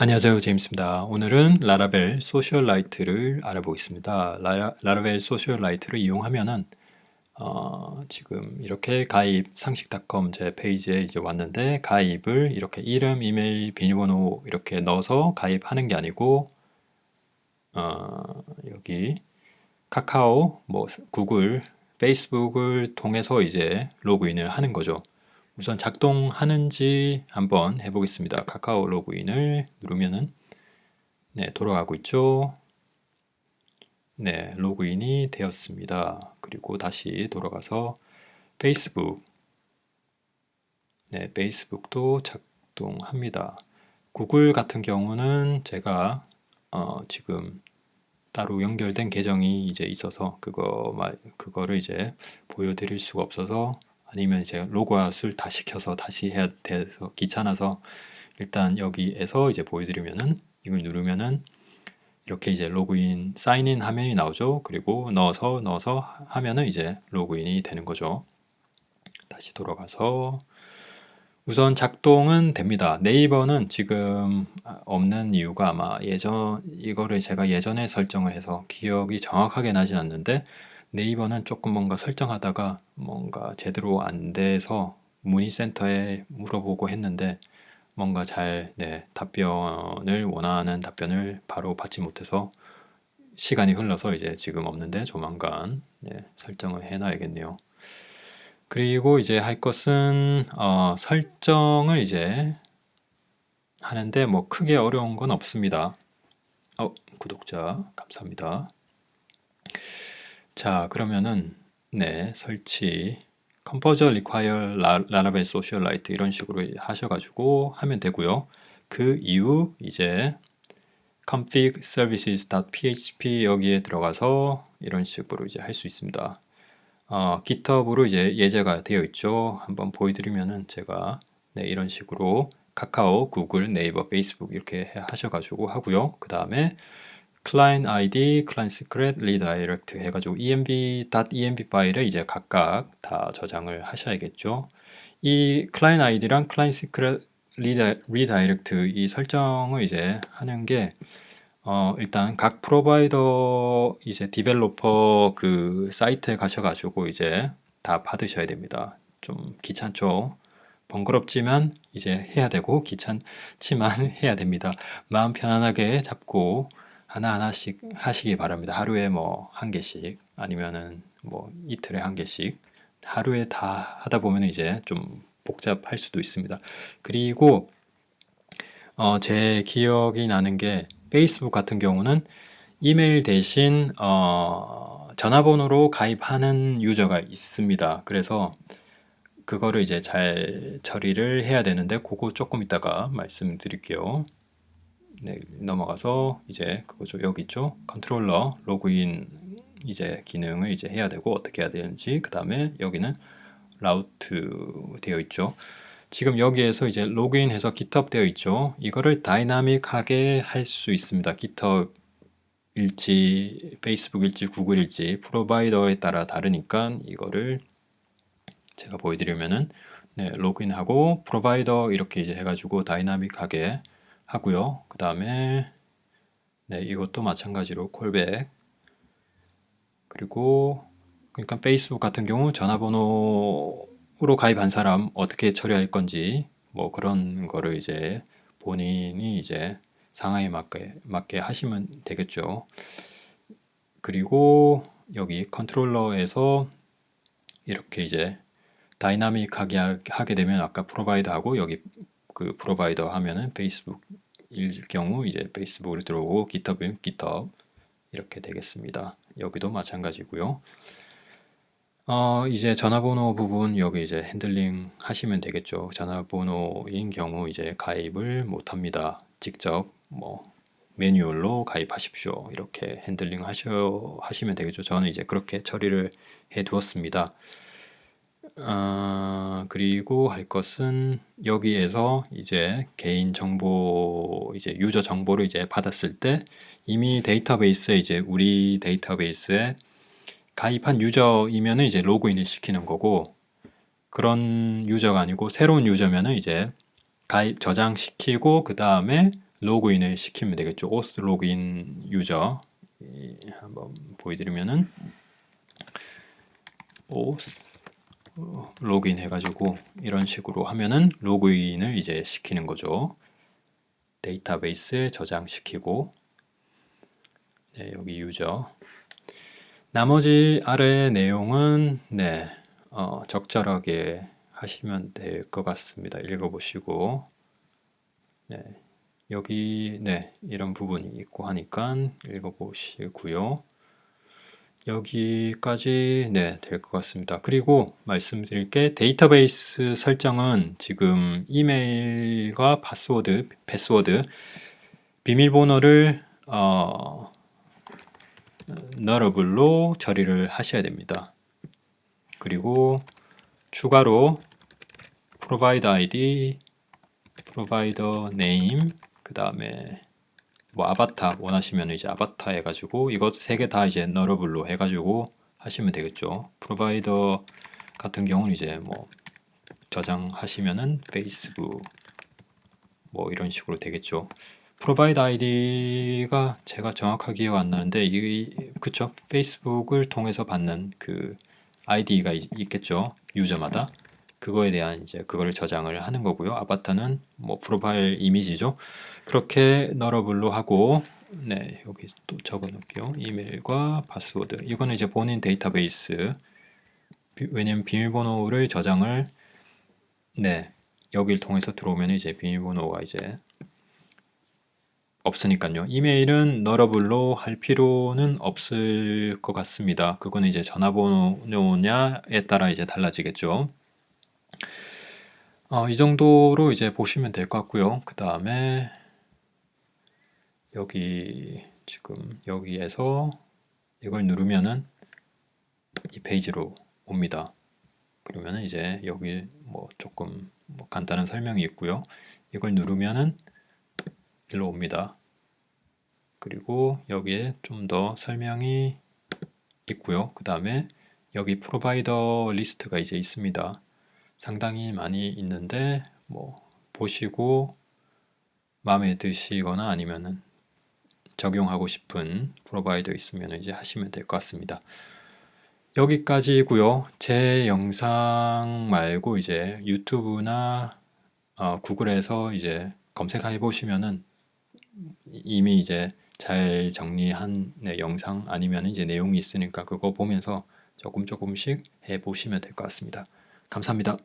안녕하세요. 제임스입니다. 오늘은 라라벨 소셜라이트를 알아보겠습니다. 라라, 라라 벨 소셜라이트를 이용하면은 어, 지금 이렇게 가입 상식닷컴 제 페이지에 이제 왔는데 가입을 이렇게 이름, 이메일, 비밀번호 이렇게 넣어서 가입하는 게 아니고 어, 여기 카카오, 뭐 구글, 페이스북을 통해서 이제 로그인을 하는 거죠. 우선 작동하는지 한번 해보겠습니다. 카카오 로그인을 누르면은 네, 돌아가고 있죠. 네, 로그인이 되었습니다. 그리고 다시 돌아가서 페이스북 네, 페이스북도 작동합니다. 구글 같은 경우는 제가 어, 지금 따로 연결된 계정이 이제 있어서 그거 말 그거를 이제 보여드릴 수가 없어서 아니면 이제 로그아웃을 다 시켜서 다시 해야 돼서 귀찮아서 일단 여기에서 이제 보여드리면은 이걸 누르면은 이렇게 이제 로그인 사인인 화면이 나오죠. 그리고 넣어서 넣어서 하면은 이제 로그인이 되는 거죠. 다시 돌아가서 우선 작동은 됩니다. 네이버는 지금 없는 이유가 아마 예전 이거를 제가 예전에 설정을 해서 기억이 정확하게 나진 않는데 네이버는 조금 뭔가 설정하다가 뭔가 제대로 안 돼서 문의센터에 물어보고 했는데 뭔가 잘 네, 답변을 원하는 답변을 바로 받지 못해서 시간이 흘러서 이제 지금 없는데 조만간 네, 설정을 해놔야겠네요. 그리고 이제 할 것은 어, 설정을 이제 하는데 뭐 크게 어려운 건 없습니다. 어, 구독자 감사합니다. 자, 그러면은 네, 설치 컴포저 require laravel socialite 이런 식으로 하셔 가지고 하면 되고요. 그 이후 이제 config services.php 여기에 들어가서 이런 식으로 이제 할 수 있습니다. 어, GitHub으로 이제 예제가 되어 있죠. 한번 보여드리면은 제가 네, 이런 식으로 카카오, 구글, 네이버, 페이스북 이렇게 하셔가지고 하고요. 그 다음에 client ID, client secret, 해가지고 env.env 파일에 이제 각각 다 저장을 하셔야겠죠. 이 client ID랑 client secret, redirect 이 설정을 이제 하는 게 어, 일단 각 프로바이더 이제 디벨로퍼 그 사이트에 가셔가지고 이제 다 받으셔야 됩니다. 좀 귀찮죠. 번거롭지만 이제 해야 되고 귀찮지만 해야 됩니다. 마음 편안하게 잡고 하나하나씩 하시기 바랍니다. 하루에 뭐 한 개씩 아니면은 뭐 이틀에 한 개씩 하루에 다 하다 보면 이제 좀 복잡할 수도 있습니다. 그리고 어, 제 기억이 나는 게 페이스북 같은 경우는 이메일 대신 어, 전화번호로 가입하는 유저가 있습니다. 그래서 그거를 이제 잘 처리를 해야 되는데 그거 조금 이따가 말씀드릴게요. 네, 넘어가서 이제 그거죠. 여기 있죠. 컨트롤러 로그인 이제 기능을 이제 해야 되고 어떻게 해야 되는지 그 다음에 여기는 라우트 되어 있죠. 지금 여기에서 이제 로그인해서 GitHub 되어 있죠. 이거를 다이나믹하게 할 수 있습니다. GitHub 일지, 페이스북 일지, 구글 일지 프로바이더에 따라 다르니까 이거를 제가 보여드리면은 네, 로그인하고 프로바이더 이렇게 이제 해가지고 다이나믹하게 하고요. 그 다음에 네, 이것도 마찬가지로 콜백 그리고 그러니까 페이스북 같은 경우 전화번호로 가입한 사람 어떻게 처리할 건지 뭐 그런 거를 이제 본인이 이제 상황에 맞게 맞게 하시면 되겠죠. 그리고 여기 컨트롤러에서 이렇게 이제 다이나믹하게 하게 되면 아까 프로바이더하고 여기 그 프로바이더 하면은 페이스북 일 경우 이제 페이스북으로 들어오고 GitHub 이렇게 되겠습니다. 여기도 마찬가지고요. 어, 이제 전화번호 부분 여기 이제 핸들링 하시면 되겠죠. 전화번호인 경우 이제 가입을 못 합니다. 직접 뭐 매뉴얼로 가입하십시오. 이렇게 핸들링 하셔 하시면 되겠죠. 저는 이제 그렇게 처리를 해 두었습니다. 아, 그리고 할 것은 여기에서 이제 개인 정보, 이제 유저 정보를 이제 받았을 때 이미 데이터베이스에 이제 우리 데이터베이스에 가입한 유저이면은 이제 로그인을 시키는 거고 그런 유저가 아니고 새로운 유저면은 이제 가입 저장시키고 그 다음에 로그인을 시키면 되겠죠. 오스 로그인 유저 이, 한번 보여드리면은 오스 어, 로그인 해가지고 이런 식으로 하면은 로그인을 이제 시키는 거죠. 데이터베이스에 저장시키고 네, 여기 유저 나머지 아래 내용은 네, 어, 적절하게 하시면 될 것 같습니다. 읽어보시고 네, 여기 네, 이런 부분이 있고 하니까 읽어보시고요. 여기까지 네, 될 것 같습니다. 그리고 말씀드릴 게 데이터베이스 설정은 지금 이메일과 파스워드, 패스워드, 비밀번호를 어, 너러블로 처리를 하셔야 됩니다. 그리고 추가로 provider ID, provider name, 그 다음에 뭐 아바타 원하시면 이제 아바타 해가지고 이것 세 개 다 이제 너러블로 해가지고 하시면 되겠죠. 프로바이더 같은 경우는 이제 뭐 저장하시면은 페이스북 뭐 이런 식으로 되겠죠. 프로바이드 아이디가 제가 정확하게 기억 안 나는데 이 그쵸 페이스북을 통해서 받는 그 아이디가 있, 있겠죠 유저마다 그거에 대한 이제 그거를 저장을 하는 거고요. 아바타는 뭐 프로파일 이미지죠. 그렇게 너러블로 하고 네 여기 또 적어 놓을게요. 이메일과 파스워드 이거는 이제 본인 데이터베이스 비, 왜냐면 비밀번호를 저장을 네 여기를 통해서 들어오면 이제 비밀번호가 이제 없으니까요. 이메일은 너러블로 할 필요는 없을 것 같습니다. 그거는 이제 전화번호냐에 따라 이제 달라지겠죠. 어, 이 정도로 이제 보시면 될 것 같고요. 그 다음에 여기 지금 여기에서 이걸 누르면은 이 페이지로 옵니다. 그러면은 이제 여기 뭐 조금 뭐 간단한 설명이 있고요. 이걸 누르면은 일로 옵니다. 그리고 여기에 좀 더 설명이 있고요. 그 다음에 여기 프로바이더 리스트가 이제 있습니다. 상당히 많이 있는데 뭐 보시고 마음에 드시거나 아니면은 적용하고 싶은 프로바이더 있으면 이제 하시면 될 것 같습니다. 여기까지고요. 제 영상 말고 이제 유튜브나 어, 구글에서 이제 검색해 보시면은 이미 이제 잘 정리한 네, 영상 아니면 이제 내용이 있으니까 그거 보면서 조금 조금씩 해 보시면 될 것 같습니다. 감사합니다.